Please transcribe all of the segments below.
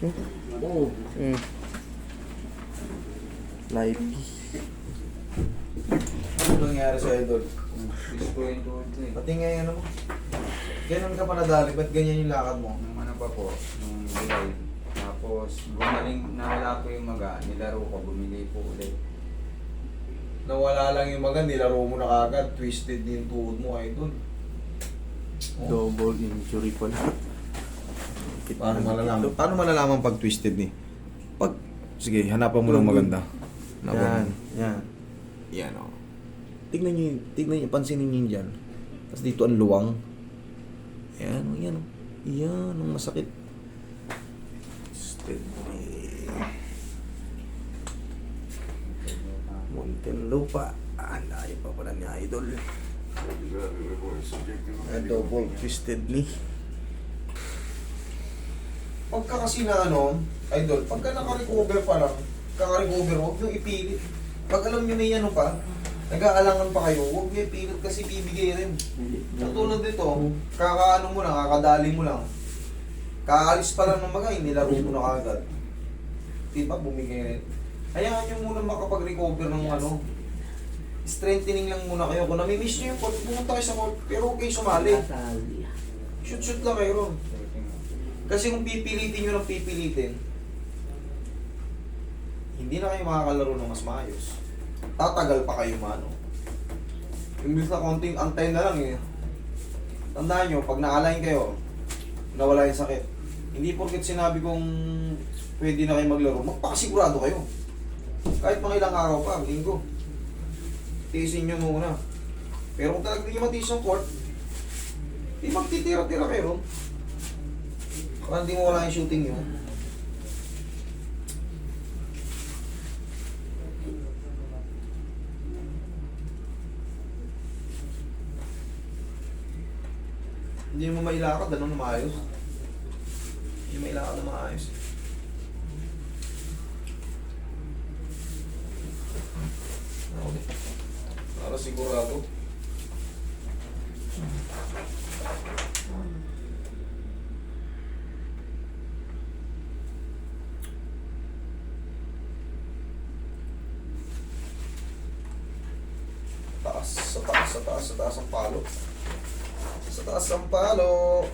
Oo. Mm. Life. Ano nangyari sa idol? Yung ko. Pati nga yung ano mo. Ganun ka pa nadali, ba't ganyan yung lakad mo? Nung ano pa po, nung July. Tapos, gumaling, nawala po yung maga. Nilaro ko, bumili po ulit. Nawala lang yung maga, nilaro mo na kagad, twisted yung tuhod mo, idol. Oh. Double injury pala. Paano malalaman? Paano malalaman pag twisted ni? Pag sige, hanapan mo ng maganda. Hanapan Yan, mo. yan. Yan oh. Tignan niyo, tignan niyo, pansinin niyo dyan. Tapos dito ang luwang. Yan, oh, yan oh. Yan, ang masakit. Twisted ni. Muntinlupa. Ah, layo pa pala ni Idol. Ah, double twisted ni. Pagka kasi na ano, idol, pagka naka-recover pa lang, kaka-recover, huwag nyo ipilit. Pag alam nyo na yan ano pa, nag-aalangan pa kayo, huwag nyo ipilit kasi bibigay rin. Katulad dito, kakaano mo lang, kakadali mo lang. Kakaalis pa lang ng magay, nilaro mo na kagad. Diba, bumigay rin. Hayaan nyo muna makapag-recover ng ano, strengthening lang muna kayo. Kung nami-miss nyo yung court, pumunta kayo sa court, pero okay sumali. Shoot-shoot lang kayo ron. Kasi kung pipilitin nyo ng pipilitin, hindi na kayo makakalaro ng mas maayos. Tatagal pa kayo mano. Imbis na konting antay na lang eh. Tandaan nyo, pag na-align kayo, nawala yung sakit. Hindi porket sinabi kong pwede na kayo maglaro, magpakasigurado kayo. Kahit mga ilang araw pa, linggo. Tiisin nyo muna. Pero kung talagang hindi nyo matiis yung court, di magtitira-tira kayo hindi mo wala yung shooting nyo. Hindi mo mailakad, ano maayos. Hindi mo mailakad na maayos. Para sigurado. Taas, sa taas, sa taas, sa taas ang palo. Sa taas ang palo.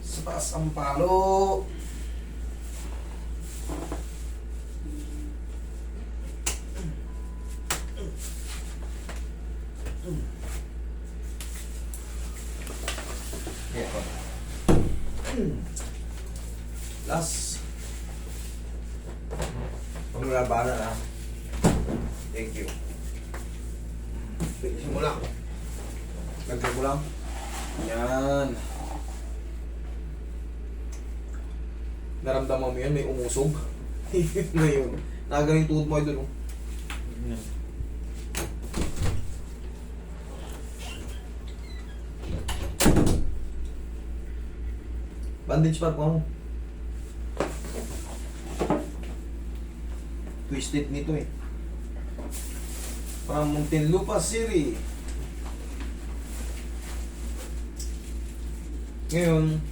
Sa taas ang palo. Last. Panglabanan ah. Thank you. Bilisin mo lang. Lagyan mo lang. Yan. Naramdaman mo yan, may umusog. Ngayon. Nakagaling tuhod mo ito, no? Bandage pa mo. Twisted nito eh. From Muntinlupa City. Ngayon,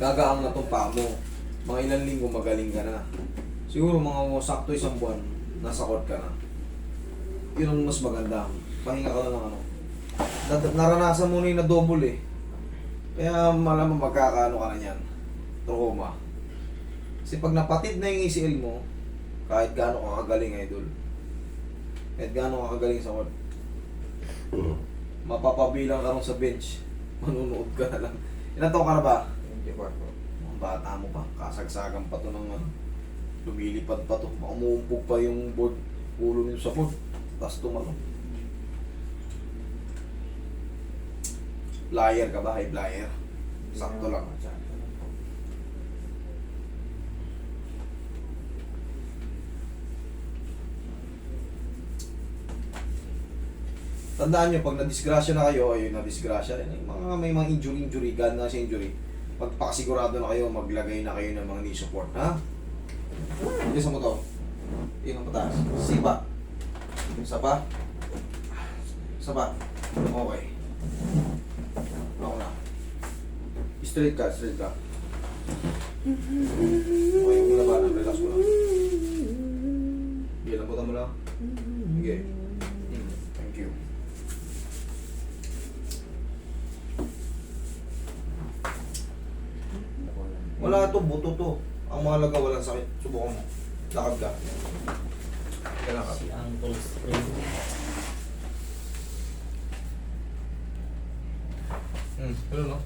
gagaang na tong paa. Mga ilang linggo magaling ka na. Siguro mga sakto isang buwan, nasa court ka na. Yun ang mas maganda. Pahinga ka na ng ano. Naranasan mo na yung na double eh. Kaya malamang magkakaano ka na yan. Trauma. Kasi pag napatid na yung ACL mo, kahit gaano ka kagaling idol, kahit gaano ka kagaling sa court, mapapabilang ka rin sa bench, manunood ka na lang. Ilan taon ka na ba? 24 po. Mga bata mo pa, kasagsagan pa to ng ano, lumilipad pa to, umuumpog pa yung board, ulo nito sa board, tapos tumano. Flyer ka ba? High flyer? Sakto lang. Sakto lang po. Tandaan nyo, pag na-disgrasya na kayo, ayun, na-disgrasya, ayun, yung mga may mga injury-injury, gan na sa injury, pagpakasigurado na kayo, maglagay na kayo ng mga knee support, ha? Bilisan mo to. Tingnan mo taas. Sipa. Isa pa. Isa pa. Okay. Ako na. Straight ka, straight ka. Okay, yung labanan, relax mo lang. Sige, lambutan mo lang. Sige. Hmm, Thank you. Wala to, buto to. Ang mahalaga walang sakit. Subukan mo. Lakad ka. Ka? Si Uncle Spring. Hmm, ano no?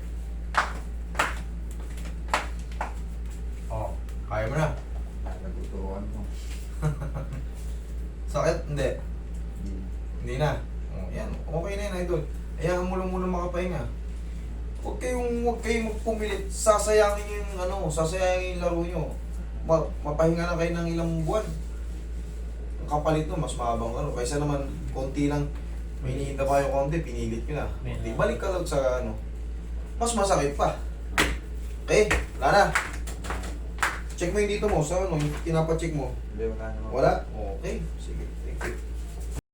Oh, kaya mo na. Naguturuan mo. Sakit? Hindi. Hmm. Hindi na. Oh, yan. Okay na yan, idol. Hayaan mo lang muna makapahinga. Huwag kayong, huwag kayong magpumilit. Sasayangin yung, ano, sasayangin yung laro nyo. Ma mapahinga na kayo ng ilang buwan. Ang kapalit no, mas mahabang ano. Kaysa naman, konti lang, may iniinda pa yung konti, pinilit nyo na. Na- balik ka lang sa, ano, mas masakit pa. Okay, wala na. Check mo yung dito mo, sa ano, yung pinapacheck mo. Hindi, wala naman. Wala? Okay, sige.